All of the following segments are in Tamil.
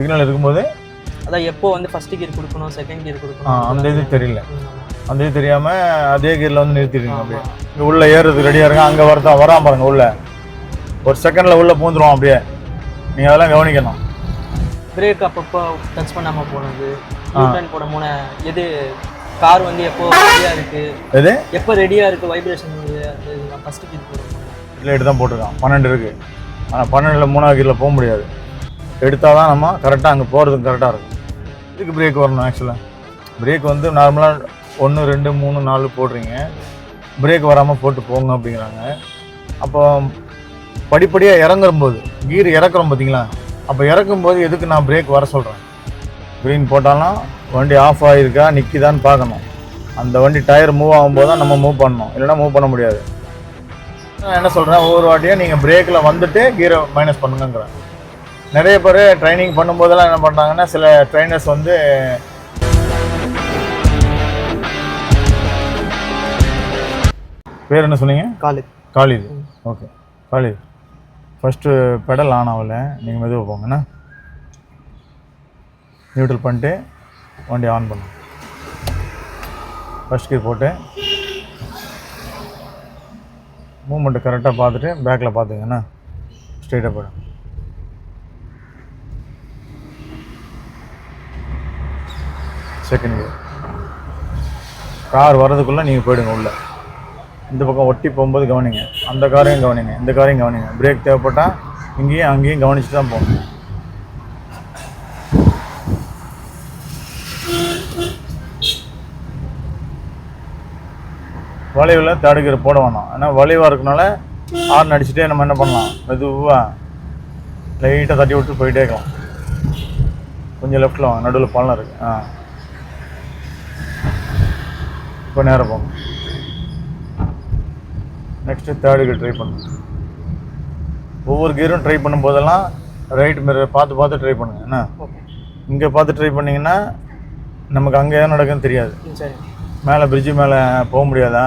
சிக்னல் இருக்கும்போது? அதான் எப்போ வந்து ஃபர்ஸ்ட் கியர் கொடுக்கணும் செகண்ட் கியர் கொடுக்கணும் அந்த இது தெரியல. அந்த இது தெரியாமல் அதே கீரில் வந்து நிறுத்திடுங்க. அப்படியே. இங்கே உள்ள ஏறுறதுக்கு ரெடியாக இருங்க. அங்கே வரதா வராம பாருங்க உள்ள. ஒரு செகண்டில் உள்ள பூந்துருவோம் அப்படியே. நீங்கள் அதெல்லாம் கவனிக்கணும். பிரேக் அப்பப்போ டச் பண்ணாம போனது. யூட்டர்ன் போட மூண எது? கார் வந்து எப்போ ரெடியா இருக்கு? எது? எப்போ ரெடியா இருக்கு? வைப்ரேஷன் ஃபர்ஸ்ட் கியர் போடணும் லைட்டு தான் போட்டிருக்கான். பன்னெண்டு இருக்குது ஆனால் பன்னெண்டில் மூணாவது கீரில் போக முடியாது. எடுத்தால் தான் நம்ம கரெக்டாக அங்கே போகிறதுக்கு கரெக்டாக இருக்கும். இதுக்கு பிரேக் வரணும் ஆக்சுவலாக பிரேக் வந்து நார்மலாக ஒன்று ரெண்டு மூணு நாலு போடுறீங்க. பிரேக் வராமல் போட்டு போங்க அப்படிங்கிறாங்க. அப்போ படிப்படியாக இறங்கும்போது கீர் இறக்குறோம் பார்த்தீங்களா? அப்போ இறக்கும்போது எதுக்கு நான் பிரேக் வர சொல்கிறேன் க்ரீன் போட்டாலும் வண்டி ஆஃப் ஆகிருக்கா நிற்கிதான்னு பார்க்கணும். அந்த வண்டி டயர் மூவ் ஆகும்போது தான் நம்ம மூவ் பண்ணணும். இல்லைன்னா மூவ் பண்ண முடியாது. நான் என்ன சொல்கிறேன் ஒவ்வொரு வாட்டியும் நீங்கள் பிரேக்கில் வந்துட்டு கீரை மைனஸ் பண்ணுங்கிறேன் நிறைய பேர் ட்ரைனிங் பண்ணும்போதெல்லாம் என்ன பண்ணுறாங்கன்னா சில ட்ரைனர்ஸ் வந்து பேர் என்ன சொன்னீங்க? காலேஜ் காலிது. ஓகே காலிது. ஃபஸ்ட்டு பெடல் ஆன் ஆகல. நீங்கள் மெதுவாக போங்கண்ணா நியூட்ரல் பண்ணிட்டு வண்டி ஆன் பண்ணுங்க ஃபஸ்ட் கீர் போட்டு மூமெண்ட்டு கரெக்டாக பார்த்துட்டு பேக்கில் பார்த்துங்கண்ணா ஸ்ட்ரெயிட்டாக போய்டும் செகண்ட் கியர் கார் வர்றதுக்குள்ளே நீங்கள் போயிடுங்க உள்ளே. இந்த பக்கம் ஒட்டி போகும்போது கவனிங்க. அந்த காரையும் கவனிங்க. இந்த காரையும் கவனிங்க. பிரேக் தேவைப்பட்டால் இங்கேயும் அங்கேயும் கவனிச்சு தான் போகணும். வளைவில் தடுக்கிற போட வேணாம். ஏன்னா வளைவாக இருக்கனால ஹார்ன் அடிச்சுட்டே நம்ம என்ன பண்ணலாம்? மெதுவாக லைட்டாக தட்டி விட்டு போயிட்டே இருக்கலாம். கொஞ்சம் லெஃப்டில் வாங்க. நடுவில் பழம் இருக்குது ஆ. இப்போ நேரம் போங்க நெக்ஸ்ட்டு தேர்டுக்கு ட்ரை பண்ணுங்க. ஒவ்வொரு கீரும் ட்ரை பண்ணும்போதெல்லாம் ரைட் மிரர் பார்த்து பார்த்து ட்ரை பண்ணுங்க. என்ன? இங்கே பார்த்து ட்ரை பண்ணிங்கன்னா நமக்கு அங்கே என்ன நடக்குன்னு தெரியாது. சரி. மேலே பிரிட்ஜு மேலே போக முடியாதா?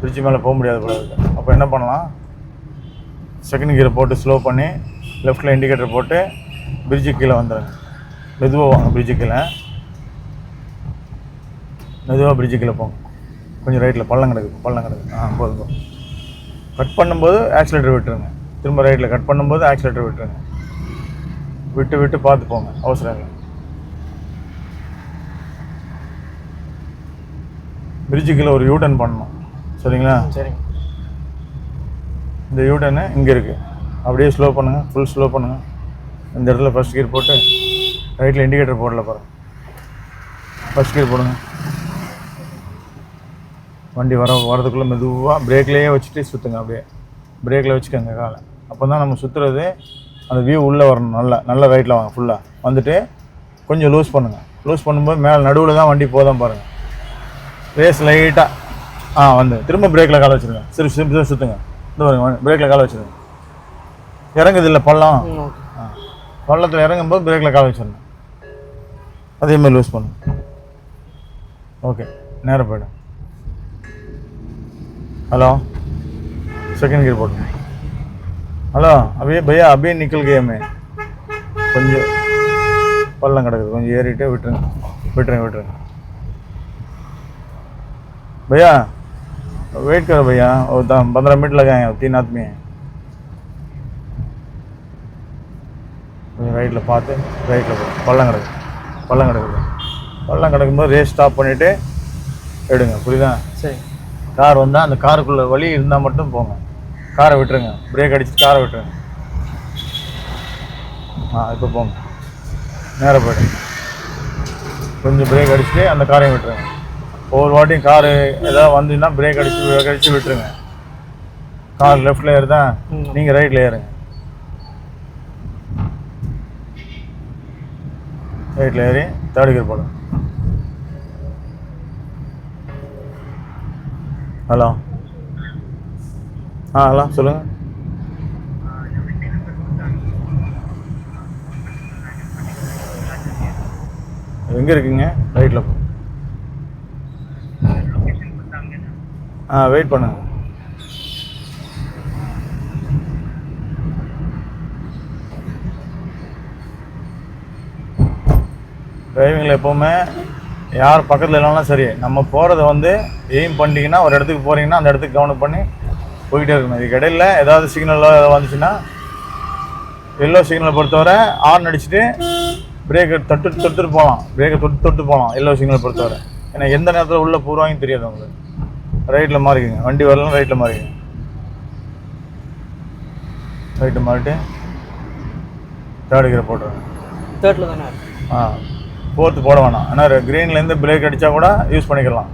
பிரிட்ஜு மேலே போக முடியாது போல அப்போ என்ன பண்ணலாம்? செகண்ட் கியரை போட்டு ஸ்லோ பண்ணி லெஃப்ட்டில் இண்டிகேட்டர் போட்டு பிரிட்ஜு கீழே வந்துடுங்க மெதுவாக வாங்க பிரிட்ஜு கீழே. மெதுவாக பிரிட்ஜு கீழே போங்க. கொஞ்சம் ரைட்டில் பள்ளம் கிடக்குது பள்ளம் கிடக்குது ஆ போதும் கட் பண்ணும்போது ஆக்சிலேட்டர் விட்டுருங்க. திரும்ப ரைட்டில் கட் பண்ணும்போது ஆக்சிலேட்டர் விட்டுருங்க. விட்டு விட்டு பார்த்து போங்க. அவசரம் இல்லை. பிரிட்ஜு கீழே ஒரு யூட்டன் பண்ணணும். சரிங்களா? சரிங்க. இந்த யூட்டனு இங்கே இருக்குது அப்படியே ஸ்லோ பண்ணுங்கள் ஃபுல் ஸ்லோ பண்ணுங்கள் இந்த இடத்துல ஃபஸ்ட் கியர் போட்டு ரைட்டில் இண்டிகேட்டர் போடல பாருங்க ஃபஸ்ட் கியர் போடுங்க. வண்டி வர வரதுக்குள்ளே மெதுவாக பிரேக்லேயே வச்சுட்டு சுற்றுங்க அப்படியே. பிரேக்கில் வச்சுக்கோங்க காலை. அப்போ தான் நம்ம சுற்றுறது அந்த வியூ உள்ளே வரணும் நல்லா நல்ல ரைட்டில் வாங்க ஃபுல்லாக வந்துட்டு கொஞ்சம் லூஸ் பண்ணுங்கள் லூஸ் பண்ணும்போது மேலே நடுவில் தான் வண்டி போதான் பாருங்கள் ரேஸ் லைட்டாக ஆ. வந்து. திரும்ப பிரேக்கில் காலை வச்சுருங்க. சிறு சிறு சுற்றுங்க இந்த பாருங்க பிரேக்கில் காலை வச்சுருங்க. இறங்குது இல்லை பள்ளம்? ஆ. பள்ளத்தில் இறங்கும்போது பிரேக்கில் காலை வச்சிடணும். அதே மாதிரி லூஸ் பண்ணுங்க. ஓகே நேரம் போய்டும். ஹலோ செகண்ட் கியர் போட்டுங்க ஹலோ அபியே பையா அபியே நிக்கல் गया मैं கொஞ்சம் பள்ளம் கிடக்குது கொஞ்சம் ஏறிட்டு விட்டுருங்க விட்டுருங்க விட்டுருங்க भैया वेट करो भैया और दम पंद्रह मिनट लगाए तीन आदमी हैं கொஞ்சம் ரைட்டில் பார்த்து ரைட்டில் போகும் பள்ளம் கிடக்கு பள்ளம் கிடக்குது பள்ளம் கிடக்கும்போது ரேஸ் ஸ்டாப் பண்ணிவிட்டு எடுங்க புரியுதா சரி கார் வந்தால் அந்த காருக்குள்ளே வழி இருந்தால் மட்டும் போங்க. காரை விட்டுருங்க. பிரேக் அடிச்சுட்டு காரை விட்டுருங்க. ஆ இப்போ போங்க. நேராக போய்டுங்க கொஞ்சம் பிரேக் அடிச்சுட்டு அந்த காரையும் விட்டுருங்க. ஒவ்வொரு வாட்டியும் காரு ஏதாவது வந்துன்னா பிரேக் அடிச்சு பிரேக் அடிச்சு விட்டுருங்க. கார் லெஃப்டில் ஏறுதா? ம். நீங்கள் ரைட்டில் ஏறுங்க. ரைட்டில் ஏறி தேர்ட் கியர் போடுங்க ஹலோ. ஆ ஹலோ சொல்லுங்கள் எங்கே இருக்கீங்க? ரைட்டில் போ. ஆ வெயிட் பண்ணுங்க. டிரைவிங்கில் எப்போவுமே யார் பக்கத்தில் இல்லைனாலும் சரி நம்ம போகிறத வந்து எய்ம் பண்ணிட்டீங்கன்னா ஒரு இடத்துக்கு போகிறீங்கன்னா அந்த இடத்துக்கு கவனம் பண்ணி போய்கிட்டே இருக்கணும். இதுக்கு இடையில ஏதாவது சிக்னலோ ஏதாவது வந்துச்சுன்னா எல்லோ சிக்னலை பொறுத்தவரை ஆர்ன் அடிச்சுட்டு பிரேக்கை தொட்டு தொட்டுட்டு போகலாம். பிரேக்கை தொட்டு தொட்டு போகலாம் எல்லோ சிக்னலை பொறுத்தவரை. ஏன்னா எந்த நேரத்தில் உள்ளே பூர்வாங்க தெரியாது உங்களுக்கு ரைட்டில் மாறிக்குங்க. வண்டி வரலாம் ரைட்டில் மாறிக்குங்க. ரைட்டு மாறிட்டு தேர்ட் கியர் போட்டுருங்க தேர்ட்டில் தானே? ஆ. ஃபோர்த்து போட வேணாம். ஆனால் க்ரீன்லேருந்து பிரேக் அடித்தா கூட யூஸ் பண்ணிக்கலாம்.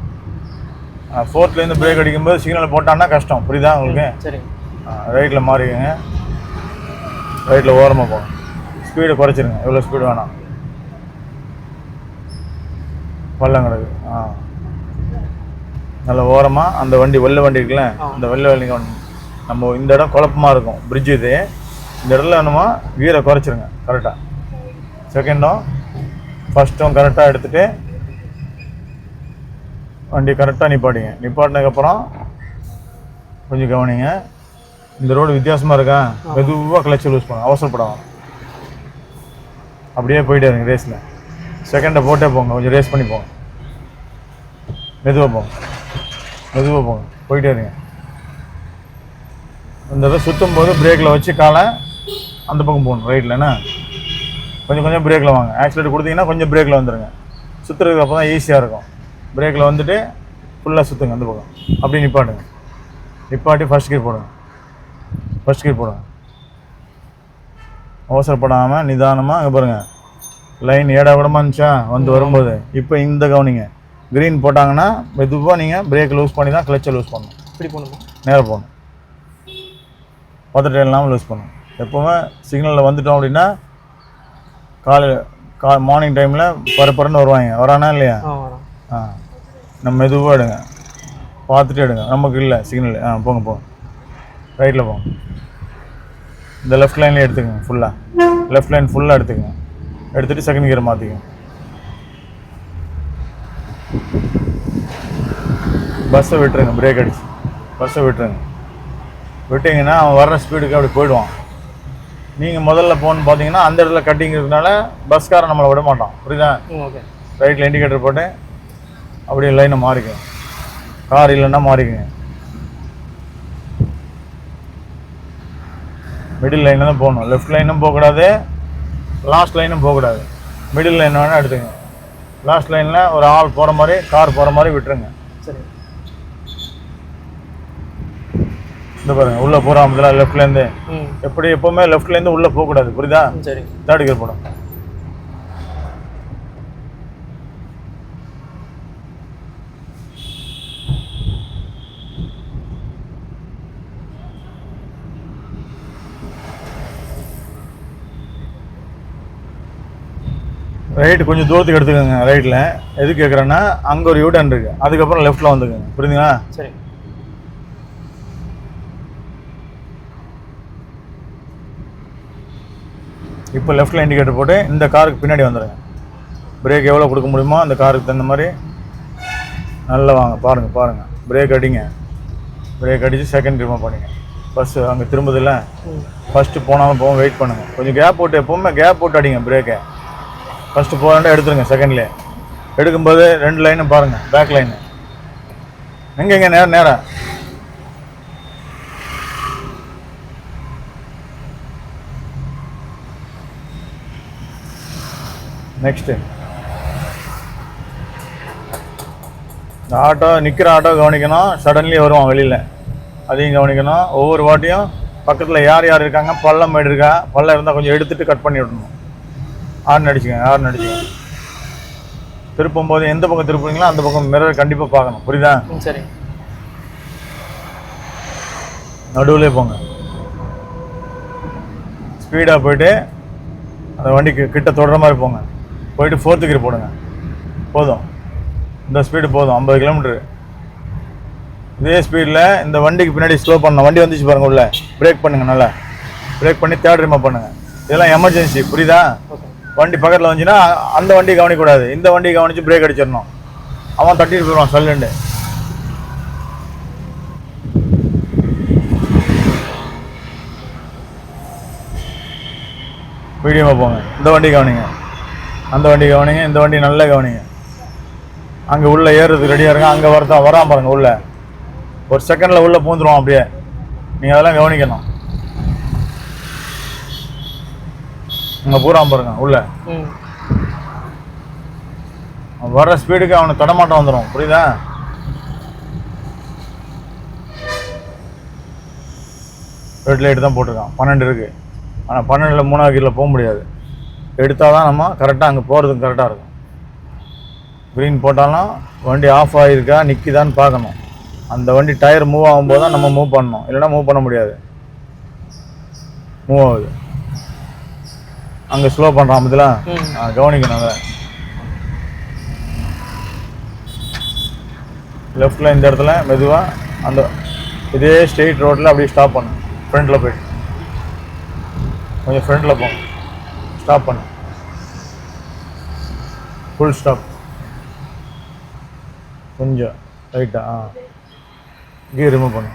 ஃபோர்த்லேருந்து பிரேக் அடிக்கும்போது சிக்னல் போட்டான்னா கஷ்டம். புரியுதா உங்களுக்கு? சரிங்க. ரைட்டில் மாறிக்கங்க. ரைட்டில் ஓரமாக போங்க. ஸ்பீடு குறைச்சிருங்க. எவ்வளோ ஸ்பீடு வேணாம். பள்ளம் கிடக்கு ஆ. நல்ல ஓரமாக அந்த வண்டி வெள்ளை வண்டி இருக்குல்ல. அந்த வெள்ளை வண்டி நம்ம இந்த இடம் குழப்பமா இருக்கும். பிரிட்ஜ் இது. இந்த இடத்துல என்னமோ கீரை குறைச்சிருங்க. கரெக்டாக செகண்டும் ஃபஸ்ட்டும் கரெக்டாக எடுத்துகிட்டு வண்டி கரெக்டாக நிப்பாட்டிங்க. நிப்பாட்டினதுக்கப்புறம் கொஞ்சம் கவனிங்க. இந்த ரோடு வித்தியாசமாக இருக்கா? மெதுவாக கிளச்சு லூஸ் பண்ணுங்க அவசரப்படாம. அப்படியே போயிட்டே இருங்க ரேஸில் செகண்டை போட்டே போங்க. கொஞ்சம் ரேஸ் பண்ணி போங்க. மெதுவாக போங்க. மெதுவாக போங்க. போயிட்டே இருங்க. இந்த சுற்றும் போது பிரேக்கில் வச்சு காலை அந்த பக்கம் போகணும். ரைட்டில் என்ன? கொஞ்சம் கொஞ்சம் பிரேக்கில் வாங்க. ஆக்சிலேட் கொடுத்தீங்கன்னா கொஞ்சம் பிரேக்கில் வந்துடுங்க சுற்றுறதுக்கு அப்போ தான் ஈஸியாக இருக்கும். பிரேக்கில் வந்துட்டு ஃபுல்லாக சுற்றுங்க அந்த பக்கம். அப்படியே நிப்பாட்டுங்க. நிப்பாட்டி ஃபர்ஸ்ட் கீர் போடுங்க. ஃபர்ஸ்ட் கீர் போடுங்க. அவசரப்படாமல் நிதானமாக அங்கே பாருங்கள் லைன் ஏடா கூடமா இருந்துச்சா? வந்து வரும்போது. இப்போ இந்த கவனிங்க. க்ரீன் போட்டாங்கன்னா மெதுவாக நீங்கள் பிரேக் லூஸ் பண்ணி தான் கிளச்சை லூஸ் பண்ணணும். இப்படி போகணுமா நேராக போகணும் பதட்டம் இல்லாமல் லூஸ் பண்ணணும். எப்போவுமே சிக்னலில் வந்துட்டோம் அப்படின்னா காலையில் கா மார்னிங் டைமில் பரப்பரன்னு வருவாங்க. வரானா இல்லையா? ஆ நம்ம மெதுவாக எடுங்க. பார்த்துட்டு எடுங்க. நமக்கு இல்லை சிக்னல் ஆ போங்க போங்க. ரைட்டில் போங்க. இந்த லெஃப்ட் லைன்லேயே எடுத்துக்கங்க ஃபுல்லாக லெஃப்ட் லைன் ஃபுல்லாக எடுத்துக்கங்க. எடுத்துகிட்டு செகண்ட் கியர் மாற்றிக்கங்க பஸ்ஸை விட்டுருங்க பிரேக் அடிச்சு. பஸ்ஸை விட்டுருங்க. விட்டிங்கன்னா அவன் வர்ற ஸ்பீடுக்கு அப்படி போயிடுவான். நீங்கள் முதல்ல போகணுன்னு பார்த்தீங்கன்னா அந்த இடத்துல கட்டிங் இருக்கனால பஸ்காரன் நம்மளை விட மாட்டான். புரியுதா? ஓகே ரைட்டில் இண்டிகேட்டர் போட்டு அப்படியே லைனை மாறிக்கங்க கார் இல்லைன்னா மாறிக்கங்க. மிடில் லைனில் தான் போகணும். லெஃப்ட் லைனும் போகக்கூடாது. லாஸ்ட் லைனும் போகக்கூடாது. மிடில் லைன் வேணால் எடுத்துங்க லாஸ்ட் லைனில் ஒரு ஆள் போகிற மாதிரி கார் போகிற மாதிரி விட்டுருங்க. சரி. இந்த பாருங்க உள்ளே போகிறான் முதல்ல லெஃப்ட்லேருந்து எப்படி எப்போவுமே லெஃப்ட்லேருந்து உள்ளே போகக்கூடாது புரியுதா? சரிங்க தேர்ட் கியர் போடும். ரைட்டு கொஞ்சம் தூரத்துக்கு எடுத்துக்கோங்க ரைட்டில் எது கேட்குறேன்னா அங்கே ஒரு யூட்டன் இருக்குது அதுக்கப்புறம் லெஃப்ட்டில் வந்துக்குங்க புரியுதுங்களா? சரி. இப்போ லெஃப்ட்டில் இண்டிகேட்டர் போட்டு இந்த காருக்கு பின்னாடி வந்துடுங்க பிரேக் எவ்வளோ கொடுக்க முடியுமோ அந்த காருக்கு தகுந்த மாதிரி நல்லா வாங்க. பாருங்கள் பாருங்கள் பிரேக் அடிங்க. பிரேக் அடித்து செகண்ட் ரிமூவ் பண்ணிங்க. பஸ்ஸு அங்கே திரும்புதில்ல? ஃபஸ்ட்டு போனாலும் போகும் வெயிட் பண்ணுங்கள் கொஞ்சம் கேப் போட்டு எப்போவுமே கேப் போட்டு அடிங்க பிரேக்கை ஃபஸ்ட்டு போகிறேன் எடுத்துருங்க செகண்ட்லேயே எடுக்கும்போது ரெண்டு லைனும் பாருங்கள் பேக் லைனு எங்கே எங்கே நேரம் நேரம்? நெக்ஸ்ட்டு இந்த ஆட்டோ நிற்கிற ஆட்டோ கவனிக்கணும். சடன்லி வருவான் வெளியில். அதையும் கவனிக்கணும். ஒவ்வொரு வாட்டியும் பக்கத்தில் யார் யார் இருக்காங்க? பள்ளம் மேடு இருக்கா? பள்ளம் இருந்தால் கொஞ்சம் எடுத்துட்டு கட் பண்ணி விடணும். ஆர்ன் அடிச்சுங்க ஆர்ன் அடிச்சுங்க திருப்பும் போது எந்த பக்கம் திருப்புறீங்களோ அந்த பக்கம் மிரர் கண்டிப்பாக பார்க்கணும். புரியுதா? சரிங்க நடுவுலே போங்க. ஸ்பீடாக போயிட்டு அந்த வண்டிக்கு கிட்ட தொடர மாதிரி போங்க. போயிட்டு ஃபோர்த்து கியர் போடுங்க. போதும். இந்த ஸ்பீடு போதும். ஐம்பது கிலோமீட்ரு இதே ஸ்பீடில் இந்த வண்டிக்கு பின்னாடி ஸ்லோ பண்ணணும். வண்டி வந்துச்சு பாருங்க உள்ள. பிரேக் பண்ணுங்கள் நல்லா. பிரேக் பண்ணி தேர்ட் ரிமா பண்ணுங்கள் இதெல்லாம் எமர்ஜென்சி புரியுதா? வண்டி பக்கத்தில் வந்துச்சுன்னா அந்த வண்டி கவனிக்கக்கூடாது. இந்த வண்டி கவனிச்சு பிரேக் அடிச்சிடணும். அவன் தட்டிட்டு போயிடுவான். சல்லுண்டு மீடியமாக போங்க. இந்த வண்டி கவனிங்க. அந்த வண்டி கவனிங்க இந்த வண்டி நல்லா கவனிங்க. அங்கே உள்ள ஏறுறதுக்கு ரெடியாக இருங்க. அங்கே வரதா வராம பாருங்க உள்ள. ஒரு செகண்டில் உள்ள பூந்துருவோம் அப்படியே. நீங்கள் அதெல்லாம் கவனிக்கணும். அங்கே பூரா பாருங்க உள்ள. வர்ற ஸ்பீடுக்கு அவனுக்கு தடமாட்டம் வந்துடும் புரியுதா? ரெட் லைட் தான் போட்டிருக்கான். பன்னெண்டு இருக்கு. ஆனால் பன்னெண்டில் மூணாவது கீரில் போக முடியாது. எடுத்தால் தான் நம்ம கரெக்டாக அங்கே போகிறதுக்கு கரெக்டாக இருக்கும். க்ரீன் போட்டாலும் வண்டி ஆஃப் ஆகிருக்கா நிற்கிதான்னு பார்க்கணும். அந்த வண்டி டயர் மூவ் ஆகும்போது தான் நம்ம மூவ் பண்ணணும். இல்லைன்னா மூவ் பண்ண முடியாது. மூவ் ஆகுது. அங்கே ஸ்லோ பண்ணுறான் ம். கவனிக்கணும் அதை. லெஃப்டில் இந்த இடத்துல மெதுவாக அந்த இதே ஸ்ட்ரெயிட் ரோட்டில் அப்படியே ஸ்டாப் பண்ணு. ஃப்ரண்ட்டில் போயிட்டு கொஞ்சம் ஃப்ரண்ட்டில் போ. ஸ்டாப் பண்ணு. ஃபுல் ஸ்டாப் கொஞ்சம் ரைட்டாக ஆ கியர் ரிமூவ் பண்ணு.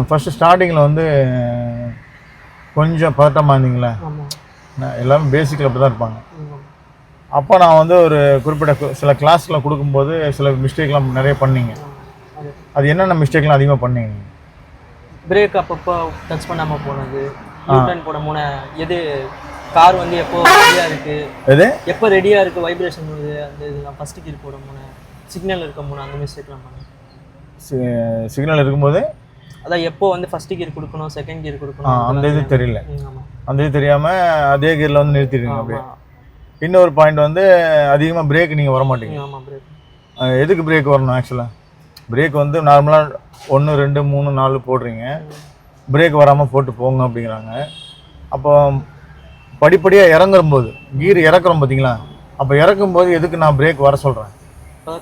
ஃபஸ்ட்டு ஸ்டார்டிங்கில் வந்து கொஞ்சம் பதட்டமாக இருந்தீங்களே எல்லாமே பேசிக்கில் அப்படி தான் இருப்பாங்க. அப்போ நான் வந்து ஒரு குறிப்பிட்ட கு- சில கிளாஸில் கொடுக்கும்போது சில மிஸ்டேக்லாம் நிறைய பண்ணீங்க. அது என்னென்ன மிஸ்டேக்லாம் அதிகமாக பண்ணீங்க? பிரேக் அப்பப்போ டச் பண்ணாமல் போனது. யூட்டன் போட மூண எது கார் வந்து எப்போ ரெடியாக இருக்கு? எது? எப்போ ரெடியாக இருக்கு வைப்ரேஷன் வருது? அந்த இதெல்லாம் ஃபஸ்ட்டு கீர் போட மூண. சிக்னல் இருக்க மூணு அந்த மிஸ்டேக்லாம் பண்ணேன் சிக்னல் இருக்கும்போது? அதான் எப்போ வந்து ஃபஸ்ட்டு கீர் கொடுக்கணும் செகண்ட் கீர் கொடுக்கணும் அந்த இது தெரியல. அந்த இது தெரியாமல் அதே கியரில் வந்து நிறுத்திடுங்க அப்படியே. இன்னொரு பாயிண்ட் வந்து அதிகமாக பிரேக் நீங்கள் வர மாட்டீங்க ஆமாம் பிரேக் எதுக்கு பிரேக் வரணும் ஆக்சுவலாக பிரேக் வந்து நார்மலாக ஒன்று ரெண்டு மூணு நாலு போடுறீங்க. பிரேக் வராமல் போட்டு போங்க அப்படிங்கிறாங்க. அப்போ படிப்படியாக இறங்கும்போது கீர் இறக்குறோம் பார்த்தீங்களா அப்போ இறக்கும்போது எதுக்கு நான் பிரேக் வர சொல்கிறேன்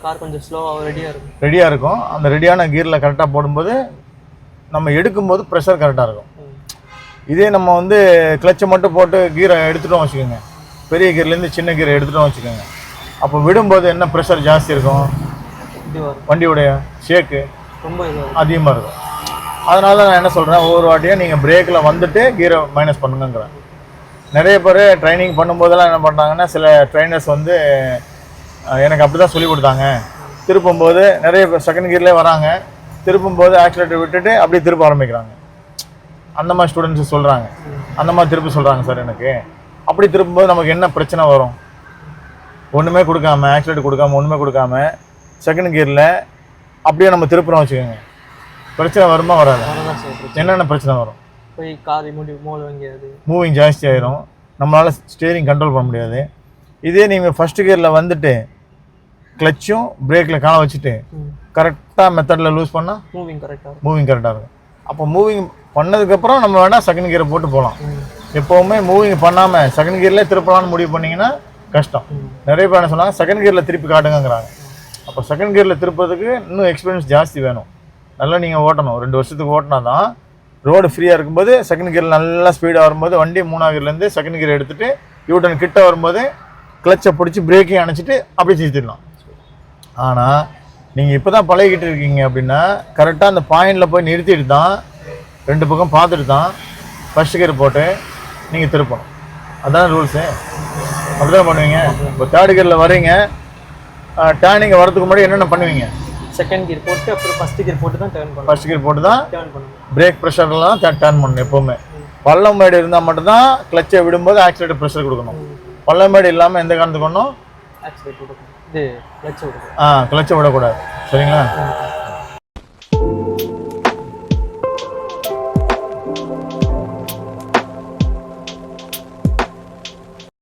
கார் கொஞ்சம் ஸ்லோவாக ரெடியாக இருக்கும். ரெடியாக இருக்கும். அந்த ரெடியான கீரில் கரெக்டாக போடும்போது நம்ம எடுக்கும்போது ப்ரெஷர் கரெக்டாக இருக்கும். இதே நம்ம வந்து கிளச்சை மட்டும் போட்டு கீரை எடுத்துட்டோம் வச்சுக்கோங்க. பெரிய கீர்லேருந்து சின்ன கீரை எடுத்துட்டோம் வச்சுக்கோங்க. அப்போ விடும்போது என்ன ப்ரெஷர் ஜாஸ்தி இருக்கும்? வண்டியுடைய ஷேக்கு ரொம்ப அதிகமாக இருக்கும். அதனால நான் என்ன சொல்கிறேன் ஒவ்வொரு வாட்டியும் நீங்கள் பிரேக்கில் வந்துட்டு கீரை மைனஸ் பண்ணுங்கிறேன் நிறைய பேர் ட்ரைனிங் பண்ணும்போதெல்லாம் என்ன பண்ணுறாங்கன்னா சில ட்ரைனர்ஸ் வந்து எனக்கு அப்படி தான் சொல்லி கொடுத்தாங்க. திருப்பும்போது நிறைய பேர் செகண்ட் கீர்லேயே வராங்க. திருப்பும்போது ஆக்சிலேட்டர் விட்டுட்டு அப்படியே திருப்ப ஆரம்பிக்கிறாங்க. அந்த மாதிரி ஸ்டூடெண்ட்ஸ் சொல்கிறாங்க அந்த மாதிரி திருப்பி சொல்கிறாங்க சார் எனக்கு. அப்படி திருப்பும்போது நமக்கு என்ன பிரச்சனை வரும்? ஒன்றுமே கொடுக்காம ஆக்சிலேட்டர் கொடுக்காம ஒன்றுமே கொடுக்காம செகண்ட் கியரில் அப்படியே நம்ம திருப்புறோம் வச்சுக்கோங்க. பிரச்சனை வருமா வராது. என்னென்ன பிரச்சனை வரும்? போய் கார் வாங்கியது. மூவிங் ஜாஸ்தி ஆயிரும். நம்மளால் ஸ்டியரிங் கண்ட்ரோல் பண்ண முடியாது. இதே நீங்கள் ஃபஸ்ட்டு கியரில் வந்துட்டு கிளச்சும் பிரேக்கில் காண வச்சுட்டு கரெக்டாக மெத்தடில் லூஸ் பண்ணால் மூவிங் கரெக்டாக மூவிங் கரெக்டாக இருக்கும். அப்போ மூவிங் பண்ணதுக்கப்புறம் நம்ம வேணால் செகண்ட் கியரை போட்டு போகலாம் எப்போவுமே மூவிங் பண்ணாமல் செகண்ட் கியர்லேயே திருப்பலாம்னு முடிவு பண்ணிங்கன்னா கஷ்டம். நிறைய பேர் என்ன சொன்னாங்க செகண்ட் கியரில் திருப்பி காட்டுங்கங்கிறாங்க. அப்போ செகண்ட் கியரில் திருப்பதுக்கு இன்னும் எக்ஸ்பீரியன்ஸ் ஜாஸ்தி வேணும். நல்லா நீங்கள் ஓட்டணும். ரெண்டு வருஷத்துக்கு ஓட்டினா தான் ரோடு ஃப்ரீயாக இருக்கும்போது செகண்ட் கியர் நல்லா ஸ்பீடாக வரும்போது வண்டி மூணாவது கியர்லேருந்து செகண்ட் கியர் எடுத்துகிட்டு யூட்டன் கிட்ட வரும்போது கிளச்சை பிடிச்சி பிரேக்கையும் அணைச்சிட்டு அப்படியே சீத்திடலாம் ஆனால் நீங்கள் இப்போ தான் பழகிக்கிட்டு இருக்கீங்க அப்படின்னா கரெக்டாக அந்த பாயிண்டில் போய் நிறுத்திட்டு தான் ரெண்டு பக்கம் பார்த்துட்டு தான் ஃபர்ஸ்ட் கியர் போட்டு நீங்கள் திருப்பணும். அதான் ரூல்ஸு அப்படி தான் பண்ணுவீங்க. இப்போ தேர்ட் கியரில் வரீங்க டேர்னிங் வரதுக்கு முன்னாடி என்னென்ன பண்ணுவீங்க? செகண்ட் கியர் போட்டு அப்புறம் ஃபஸ்ட் கியர் போட்டு தான் டேர்ன் பண்ணணும். ஃபர்ஸ்ட் கியர் போட்டு தான் டேர்ன் பண்ணணும் பிரேக் ப்ரெஷர்லாம் டேர்ன் பண்ணணும் எப்போவுமே. பள்ளம் மேடு இருந்தால் மட்டும்தான் கிளச்சை விடும்போது ஆக்சிலேட்டர் ப்ரெஷர் கொடுக்கணும். பள்ளம் மேடு இல்லாமல் எந்த காரணத்துக்கு ஒன்றும் ஆக்சிலேட் கொடுக்கணும். இது கிளச் கொடுக்கணும் ஆ கிளச்சை விடக்கூடாது. சரிங்களா?